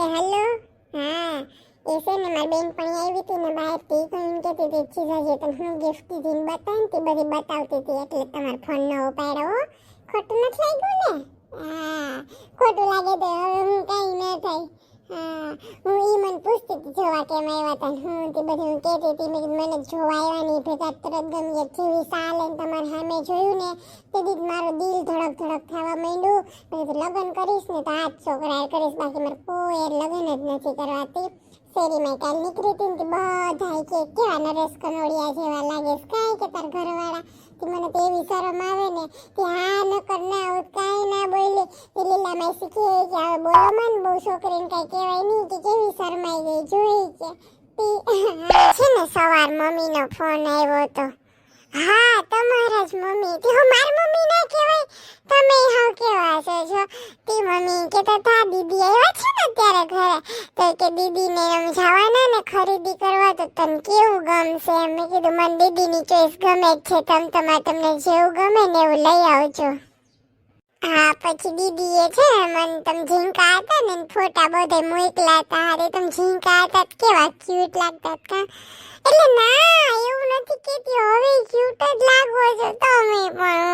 એ hello. હા. એ ને મારી બેનપણી આવી હતી ને બહારથી તો એમ કહેતી હતી ચીજાજી તમે હું ગિફ્ટ દીધી ને તે બધી બતાવતી હતી, એટલે તમારો ફોન ન ઉપાડ્યો ખોટું નથી લાગ્યું ને? હા. ખોટું લાગે તો હવે હું કાંઈ ન થાય. હા. એ મને પૂછતી હતી, જોવા કેમ આવ્યા હતા હું તે બધું કહેતી હતી, મેં મને જોવા આવ્યા ભેગા તરત ગમીએ જેવી સાલ તમારે સામે જોયું ને. તે દીધ મારું દિલ ધડક ધડક થવા માંડ્યું. મેં લગ્ન કરીશ ને તો આ જ છોકરા કરીશ, બાકી મારે કોઈ લગ્ન જ નથી કરવાતી. શેરીમાં કાલ નીકળી હતી તે બધા કે, કેવા નરેશ કનોડિયા જેવા લાગે કાંઈ કે તાર ઘરવાળા? તો મને તો એવી શરમ આવે ને કે હા ન કર ના આવું કાંઈ ના બોલી. એ લીલામાં શીખી કે, હવે બોલો માં બહુ છોકરીને કાંઈ કહેવાય નહીં કે કેવી શરમાઈ ગઈ, જોઈ કે. છે ને, સવાર મમ્મીનો ફોન આવ્યો હતો હા, તમારા જ મમ્મી. તે, હું મારી મમ્મી ના કહેવાય? તમે હાવ કેવા છો તે મમ્મી કે તો તા, દીદી ઘરે કે, દીદીને આમ જવાના ને ખરીદી કરવા તો તને કેવું ગમશે? મેં કીધું, મને દીદીની ચોઈસ ગમે જ છે. તમ તમારે તમને જેવું ગમે ને એવું લઈ આવજો. હા, પછી દીદીએ છે મને તમે ઝીંકા હતા ને, ફોટા બધે મોકલા હતા. અરે, તમે ઝીંકા હતા કેવા ક્યુટ લાગતા હતા. એટલે ના, એવું નથી કેતી. હવે ક્યુટ જ લાગો છો તમે પણ